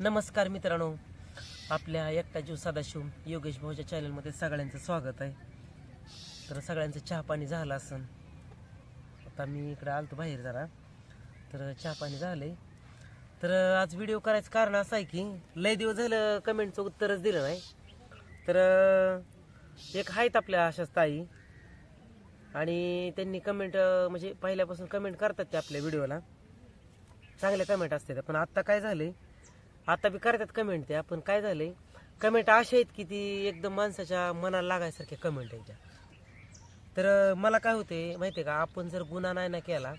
नमस्कार मित्रांनो. आपल्या एकटा जीव सदाशिव योगेश भाऊच्या चॅनलमध्ये सगळ्यांचं स्वागत आहे. तर सगळ्यांचं चहा पाणी झालं असन. आता मी इकडं आलतो बाहेर जरा. तर चहा पाणी झालंय. तर आज व्हिडिओ करायचं कारण असं आहे की लय दिवस झालं कमेंटचं उत्तरच दिलं नाही. तर एक आहेत आपल्या अशाच ताई. आणि त्यांनी कमेंट म्हणजे पहिल्यापासून कमेंट करतात ते आपल्या व्हिडिओला चांगले कमेंट असतात. पण आत्ता काय झालंय आता बी करतात कमेंट त्या पण काय झालंय? कमेंट अशा आहेत की ती एकदम माणसाच्या मनाला लागायसारखे कमेंट आहेत त्या. तर मला काय होते माहिती आहे का? आपण जर गुन्हा नाही ना केला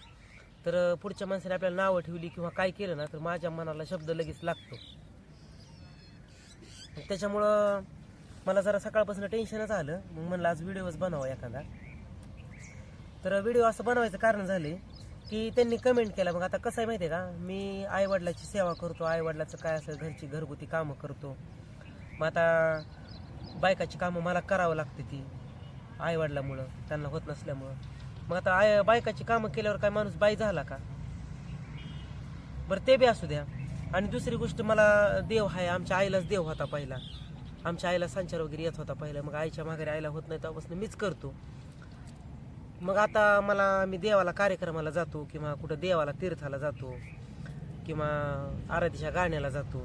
तर पुढच्या माणसाने आपल्याला नावं ठेवली किंवा काय केलं ना तर माझ्या मनाला शब्द लगेच लागतो. त्याच्यामुळं मला जरा सकाळपासून टेन्शनच आलं. मग म्हणलं आज व्हिडिओच बनवा एखादा. तर व्हिडिओ असं बनवायचं कारण झाले की त्यांनी कमेंट केला मग आता कसं आहे माहिती आहे का? मी आईवडिलाची सेवा करतो आईवडिलाचं काय असेल घरची घरगुती कामं करतो. मग आता बायकाची कामं मला करावं लागते ती आईवडिलामुळं त्यांना होत नसल्यामुळं. मग आता आय बायकाची कामं केल्यावर काय माणूस बाई झाला का? बरं ते बी असू द्या. आणि दुसरी गोष्ट मला देव आहे आमच्या आईलाच देव होता पहिला. आमच्या आईला संचार वगैरे येत होता पहिला. मग आईच्या माघारी आईला होत नाही तेव्हापासून मीच करतो. मग आता मला मी देवाला कार्यक्रमाला जातो किंवा कुठं देवाला तीर्थाला जातो किंवा आराधीच्या गाण्याला जातो.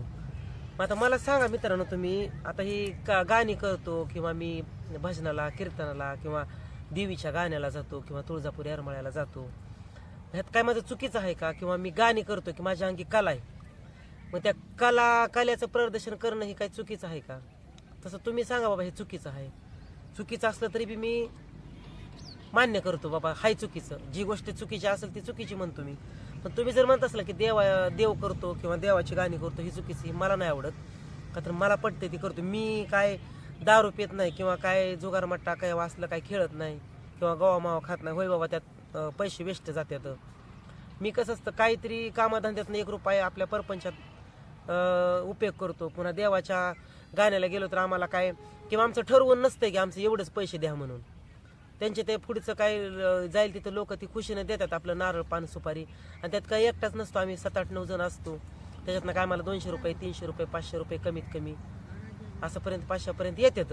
मग आता मला सांगा मित्रांनो तुम्ही आता ही का गाणी करतो किंवा मी भजनाला कीर्तनाला किंवा देवीच्या गाण्याला जातो किंवा तुळजापूर येरमाळ्याला जातो. ह्यात काय माझं चुकीचं आहे का? किंवा मी गाणी करतो की माझ्या अंगी कला आहे? मग त्या कला कलेचं प्रदर्शन करणं हे काय चुकीचं आहे का? तसं तुम्ही सांगा बाबा हे चुकीचं आहे. चुकीचं असलं तरी बी मी मान्य करतो बाबा हाय चुकीचं. जी गोष्ट चुकीची असेल ती चुकीची म्हणतो मी. पण तुम्ही जर म्हणत असला की देवा देव करतो किंवा देवाची गाणी करतो ही चुकीची ही मला नाही आवडत. का तर मला पटते ती करतो. मी काय दारू पित नाही किंवा काय जुगार मट्टा काय वाचलं काय खेळत नाही किंवा गवा मावा खात नाही होय बाबा त्यात पैसे वेस्ट जातात. मी कसं असतं काहीतरी कामाधंद्यातनं एक रुपये आपल्या परपंचात उपयोग करतो. पुन्हा देवाच्या गाण्याला गेलो तर आम्हाला काय किंवा आमचं ठरवून नसतंय की आमचं एवढंच पैसे द्या म्हणून. त्यांचे ते पुढचं काय जाईल तिथं लोक ती खुशीनं देतात आपलं नारळ पान सुपारी. आणि त्यात काही एकटाच नसतो आम्ही सात आठ नऊ जण असतो. त्याच्यातनं काय आम्हाला दोनशे रुपये तीनशे रुपये पाचशे रुपये कमीत कमी. असंपर्यंत पाचशेपर्यंत येतात.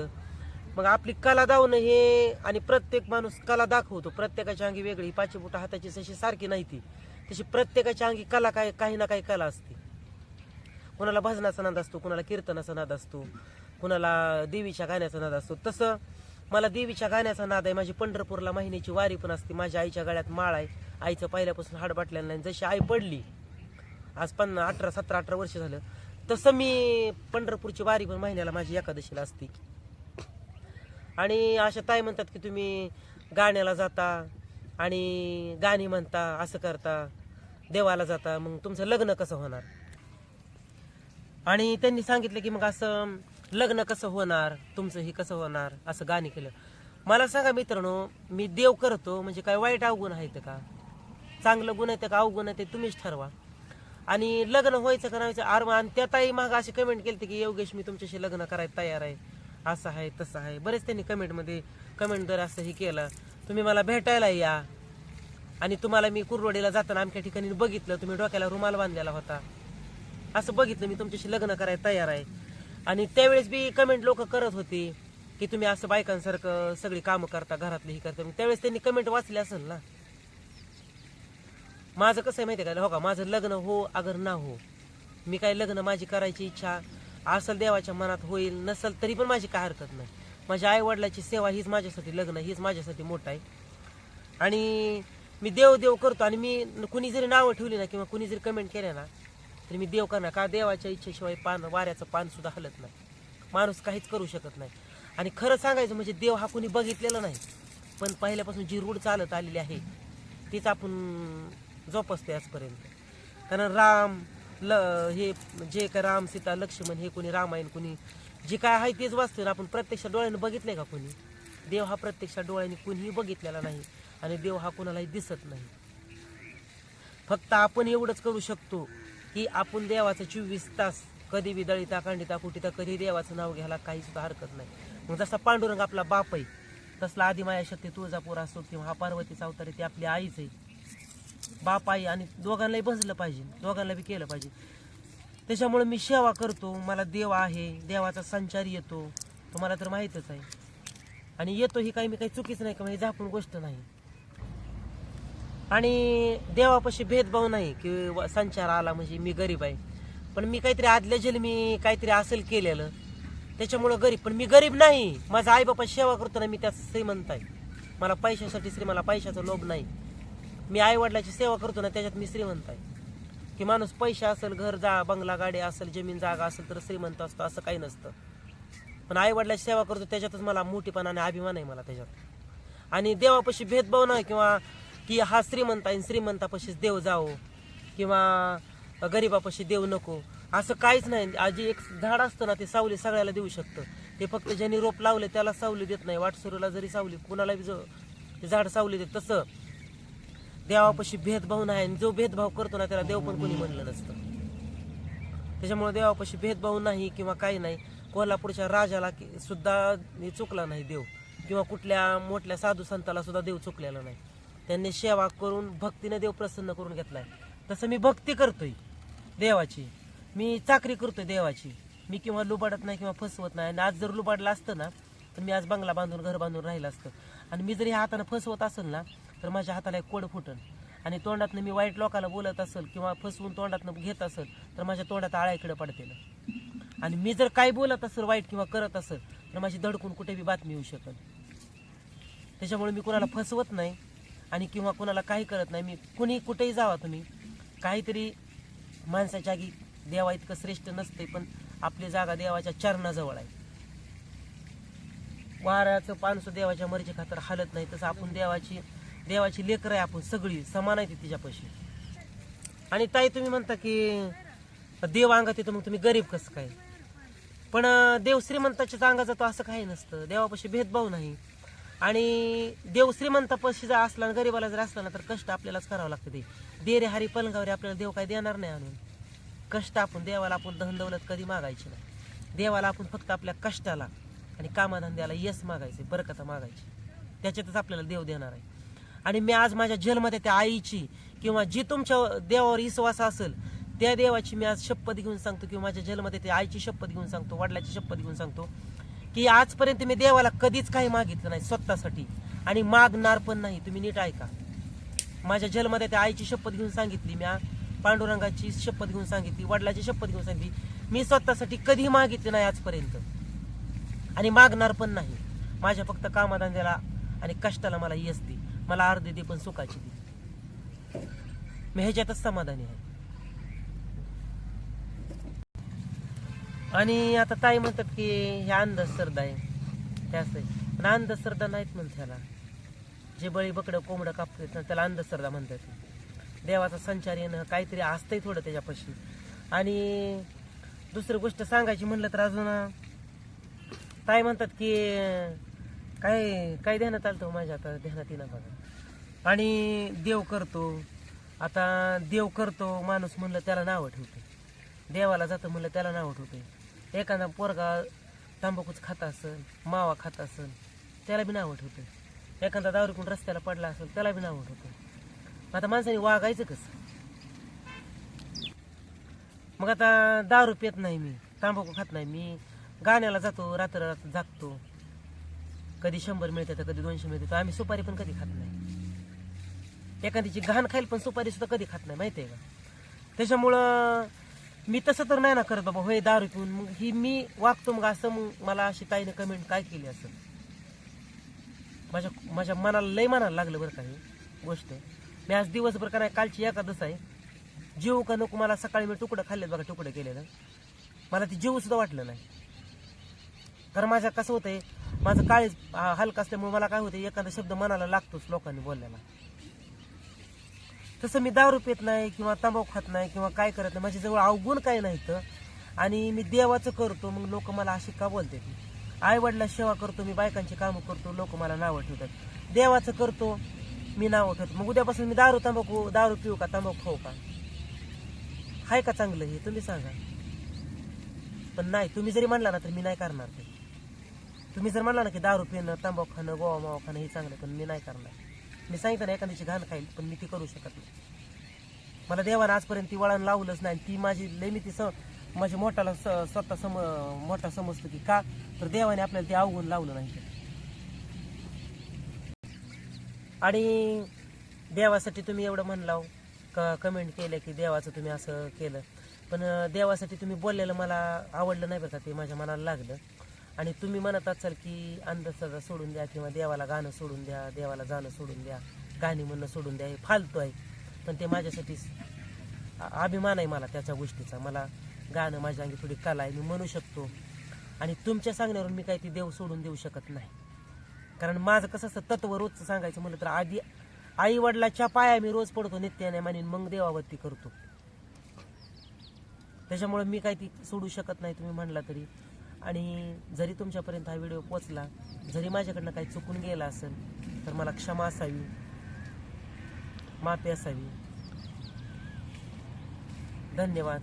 मग आपली कला दावणं हे आणि प्रत्येक माणूस कला दाखवतो. प्रत्येकाच्या अंगी वेगळी पाची बुटा हाताची जशी सारखी नाही ती. तशी प्रत्येकाच्या अंगी कला काय काही ना काही कला असते. कुणाला भजनाचा नाद असतो कुणाला कीर्तनाचा नाद असतो कुणाला देवीच्या गाण्याचा नाद असतो. तसं मला देवीच्या गाण्याचा नाद आहे. माझी पंढरपूरला महिन्याची वारी पण असते. माझ्या आईच्या गळ्यात माळ आहे. आईचं पहिल्यापासून हाड बाटलेलं नाही. जशी आई पडली आज पन्ना अठरा सतरा अठरा वर्ष झालं तसं मी पंढरपूरची वारी पण महिन्याला माझी एकादशीला असते. आणि अशा ताई म्हणतात की तुम्ही गाण्याला जाता आणि गाणी म्हणता असं करता देवाला जाता. मग तुमचं लग्न कसं होणार? आणि त्यांनी सांगितलं की मग असं लग्न कसं होणार? तुमचं हे कसं होणार? असं गाणी केलं. मला सांगा मित्रांनो मी देव करतो म्हणजे काय वाईट अवगुण आहेत का? चांगलं गुण आहे का? अवगुण आहे ते तुम्हीच ठरवा. आणि लग्न व्हायचं का आर आणि त्याताही ताई माग अशी कमेंट केली की योगेश मी तुमच्याशी लग्न करायला तयार आहे. असं आहे तसं आहे. बरेच त्यांनी कमेंटमध्ये कमेंटद्वारे असं हे केलं. तुम्ही मला भेटायला या. आणि तुम्हाला मी कुरवडीला जाताना आमच्या ठिकाणी बघितलं. तुम्ही डोक्याला रुमाल बांधलेला होता. असं बघितलं मी तुमच्याशी लग्न करायला तयार आहे. आणि त्यावेळेस बी कमेंट लोक करत होती की तुम्ही असं बायकांसारखं सगळी कामं करता घरातली ही करता. मग त्यावेळेस त्यांनी कमेंट वाचली असेल ना. माझं कसं आहे माहिती आहे का? हो का? माझं लग्न हो अगर ना हो. मी काय लग्न माझी करायची इच्छा असल देवाच्या मनात होईल नसल तरी पण माझी काय हरकत नाही. माझ्या आई वडिलाची सेवा हीच माझ्यासाठी लग्न हीच माझ्यासाठी मोठं आहे. आणि मी देव देव करतो आणि मी कुणी जरी नावं ठेवली ना किंवा कुणी जरी कमेंट केल्या ना तर मी देव करणार का देवाच्या इच्छेशिवाय पान वाऱ्याचं पान सुद्धा हलत नाही. माणूस काहीच करू शकत नाही. आणि खरं सांगायचं म्हणजे देव हा कुणी बघितलेला नाही. पण पहिल्यापासून जी रूढ चालत आलेली आहे तीच आपण जोपासते आजपर्यंत. कारण राम ल हे जे काय राम सीता लक्ष्मण हे कोणी रामायण कोणी जे काय आहे तेच वाचतोय ना आपण प्रत्यक्ष डोळ्याने बघितलंय का कोणी? देव हा प्रत्यक्ष डोळ्याने कुणीही बघितलेला नाही आणि देव हा कोणालाही दिसत नाही. फक्त आपण एवढंच करू शकतो. की आपण देवाचं चोवीस तास कधी बी कांडिता कुठिता कधी देवाचं नाव घ्यायला काही सुद्धा हरकत नाही. मग जसा पांडुरंग आपला बाप आहे तसला आदिमाया शक्ती तुळजापूर असो किंवा हा पार्वतीचा अवतार आहे ती आपली आईच आहे. बाप आई आणि दोघांनाही बसलं पाहिजे दोघांना बी केलं पाहिजे. त्याच्यामुळे मी सेवा करतो मला देव आहे देवाचा संचार येतो तुम्हाला तर माहीतच आहे. आणि येतो ही काही मी काही चुकीच नाही का म्हणजे झापून गोष्ट नाही. आणि देवापाशी भेदभाव नाही की व- संचार आला म्हणजे मी गरीब आहे. पण मी काहीतरी आदल्या जन्मी काहीतरी असेल केलेलं त्याच्यामुळं गरीब. पण मी गरीब नाही. माझा आईबापा सेवा करतो ना मी त्यात श्रीमंत आहे. मला पैशासाठी श्री मला पैशाचा लोभ नाही. मी आई वडिलाची सेवा करतो ना त्याच्यात मी श्रीमंत आहे. की माणूस पैसे असेल घर जा बंगला गाडी असेल जमीन जागा असेल तर श्रीमंत असतो असं काही नसतं. पण आई वडिलाची सेवा करतो त्याच्यातच मला मोठीपणा आणि अभिमान आहे मला त्याच्यात. आणि देवापाशी भेदभाव नाही किंवा की हा श्रीमंत आहे आणि श्रीमंतापाशीच देव जावो किंवा गरीबापाशी देव नको. असं काहीच नाही. आजी एक झाड असतं ना ते सावली सगळ्याला देऊ शकतं. ते फक्त ज्यांनी रोप लावले त्याला सावली देत नाही. वाटसुरूला जरी सावली कुणाला बी जो ते झाड सावली देत तसं देवापाशी भेदभाव नाही. आणि जो भेदभाव करतो ना त्याला देव पण कोणी म्हणलं नसतं. त्याच्यामुळे देवापाशी भेदभाव नाही किंवा काही नाही. कोल्हापूरच्या राजाला की- सुद्धा चुकला नाही देव. किंवा कुठल्या मोठल्या साधू संताला सुद्धा देव चुकलेला नाही. त्यांनी सेवा करून भक्तीने देव प्रसन्न करून घेतलाय. तसं मी भक्ती करतोय देवाची. मी चाकरी करतोय देवाची. मी किंवा लुबाडत नाही किंवा फसवत नाही. आणि आज जर लुबाडलं असतं ना तर मी आज बंगला बांधून घर बांधून राहिलं असतं. आणि मी जर ह्या हाताने फसवत असेल ना तर माझ्या हाताला एक कोड फुटन. आणि तोंडातनं मी वाईट लोकाला बोलत असेल किंवा फसवून तोंडातनं घेत असेल तर माझ्या तोंडात आळ्याकडे पडतील. आणि मी जर काय बोलत असेल वाईट किंवा करत असेल तर माझी धडकून कुठे बी बातमी येऊ शकत. त्याच्यामुळे मी कुणाला फसवत नाही आणि किंवा कुणाला काही कळत नाही मी कुणी कुठेही जावा तुम्ही. काहीतरी माणसाच्या आगी देवा इतकं श्रेष्ठ नसते पण आपली जागा देवाच्या चरणाजवळ आहे. वाऱ्याचं पानसं देवाच्या मर्जी खातर हालत नाही तसं आपण देवाची देवाची लेकर आहे आपण सगळी समान आहे ती तिच्यापाशी. आणि ताई तुम्ही म्हणता की देव अंगात येतो मग तुम्ही गरीब कसं काय? पण देव श्रीमंताच्याच अंगात जातो असं काही नसतं. देवापाशी भेदभाव नाही. आणि देव श्रीमंतापाशी जर असला आणि गरीबाला जर असला ना तर कष्ट आपल्यालाच करावं लागतं ते. दे रे हरी पलंगावरी आपल्याला देव काय देणार नाही आणून. कष्ट आपण देवाला आपण धन दौलत कधी मागायची नाही. देवाला आपण फक्त आपल्या कष्टाला आणि कामाधंद्याला यश मागायचे बरकता मागायची. त्याच्यातच आपल्याला देव देणार आहे. आणि मी आज माझ्या जन्मात त्या आईची किंवा जी तुमच्या देवावर विश्वास असेल त्या देवाची मी आज शपथ घेऊन सांगतो किंवा माझ्या जन्मात त्या आईची शपथ घेऊन सांगतो वडिलाची शपथ घेऊन सांगतो. की आजपर्यंत मी देवाला कधीच काही मागितलं नाही स्वतःसाठी. आणि मागणार पण नाही. तुम्ही नीट ऐका. माझ्या जन्मात त्या आईची शपथ घेऊन सांगितली मी पांडुरंगाची शपथ घेऊन सांगितली वडिलाची शपथ घेऊन सांगितली. मी स्वतःसाठी कधी मागितली नाही आजपर्यंत. आणि मागणार पण नाही. माझ्या फक्त कामाधंद्याला आणि कष्टाला मला यश दे. मला अर्धे दे पण सुखाची दे. मी ह्याच्यातच समाधानी आहे. आणि आता ताई म्हणतात की हे अंधश्रद्धा आहे. त्याच आहे. पण अंधश्रद्धा नाहीत म्हणत ह्याला. जे बळी बकडं कोंबडं कापतात ना त्याला अंधश्रद्धा म्हणतात. देवाचा संचार येणं काहीतरी असतंय थोडं त्याच्यापाशी. आणि दुसरी गोष्ट सांगायची म्हणलं तर अजून ताई म्हणतात की काय काय ध्यानात आलं हो माझ्या आता ध्यानात येणार बघा. आणि देव करतो. आता देव करतो माणूस म्हणलं त्याला नावं ठेवते. देवाला जातं म्हणलं त्याला नावं ठेवते. एखादा पोरगा तांबाखूच खात असेल मावा खात असेल त्याला बी नावट होतं. एखादा दारू रस्त्याला पडला असेल त्याला बी नावट होतं. आता माणसाने वागायचं कसं? मग आता दारू पेत नाही मी तांबाखू खात नाही मी गाण्याला जातो रात्र रात्र जागतो. कधी शंभर मिळते तर कधी दोनशे मिळते तर आम्ही सुपारी पण कधी खात नाही. एखाद्याची घाण खाईल पण सुपारी सुद्धा कधी खात नाही माहिती आहे का? त्याच्यामुळं मी तसं तर नाही ना करत बाबा होय दारू पिऊन. मग ही मी वागतो मग असं मग मला अशी ताईने कमेंट काय केली असं माझ्या माझ्या मनाला लय मनाला लागलं बरं का ही गोष्ट. मी आज दिवसभर का नाही कालची एकादस आहे. जीव का नको मला सकाळी मी तुकडं खाल्लेत बघा तुकडं केलेलं. मला ते जीवसुद्धा वाटलं नाही. कारण माझ्या कसं होतंय माझं काळीच हलकं असल्यामुळे मला काय होतं एखादा शब्द मनाला लागतोच लोकांनी बोललेला तसं मी दारू पित नाही किंवा तंबाखू खात नाही किंवा काय करत नाही. माझ्याजवळ अवगुण काय नाही तर आणि मी देवाचं करतो मग लोक मला अशी का बोलते आई वडिला सेवा करतो मी बायकांची कामं करतो लोक मला नावं ठेवतात. देवाचं करतो मी नावं ठेवतो. मग उद्यापासून मी दारू तंबाखू दारू पिऊ का तंबाखू खाऊ का? आहे का चांगलं हे तुम्ही सांगा. पण नाही तुम्ही जरी म्हणला ना तर मी नाही करणार ते. तुम्ही जर म्हणला ना की दारू पिणं तंबाखू खाणं गोवा मावा खाणं हे चांगलं पण मी नाही करणार. मी सांगितलं ना एखाद्याची घाण खाईल पण मी ती करू शकत नाही. मला देवानं आजपर्यंत ती वळण लावलंच नाही. ती माझी लय मी ती स माझ्या मोठाला स स्वतः सम मोठा समजतो की का? तर देवाने आपल्याला ते अवगुण लावलं नाही. आणि देवासाठी तुम्ही एवढं म्हणलाव क कमेंट केलं की देवाचं तुम्ही असं केलं. पण देवासाठी तुम्ही बोललेलं मला आवडलं नाही बरं का ते माझ्या मनाला लागलं. आणि तुम्ही म्हणत असाल की अंधश्रद्धा सोडून द्या किंवा देवाला गाणं सोडून द्या देवाला जाणं सोडून द्या गाणी म्हणणं सोडून द्या हे फालतू आहे. पण ते माझ्यासाठी अभिमान आहे मला त्याच्या गोष्टीचा. मला गाणं माझ्या अंगी थोडी कला आहे मी म्हणू शकतो. आणि तुमच्या सांगण्यावरून मी काही ती देव सोडून देऊ शकत नाही. कारण माझं कसं असतं तत्व रोजचं सांगायचं म्हणलं तर आधी आई वडिलाच्या पाया मी रोज पडतो नित्याने मानीन मग देवावरती करतो. त्याच्यामुळे मी काही ती सोडू शकत नाही तुम्ही म्हणला तरी. आणि जरी तुमच्यापर्यंत हा व्हिडिओ पोचला जरी माझ्याकडनं काही चुकून गेला असेल तर मला क्षमा असावी. माफी असावी. धन्यवाद.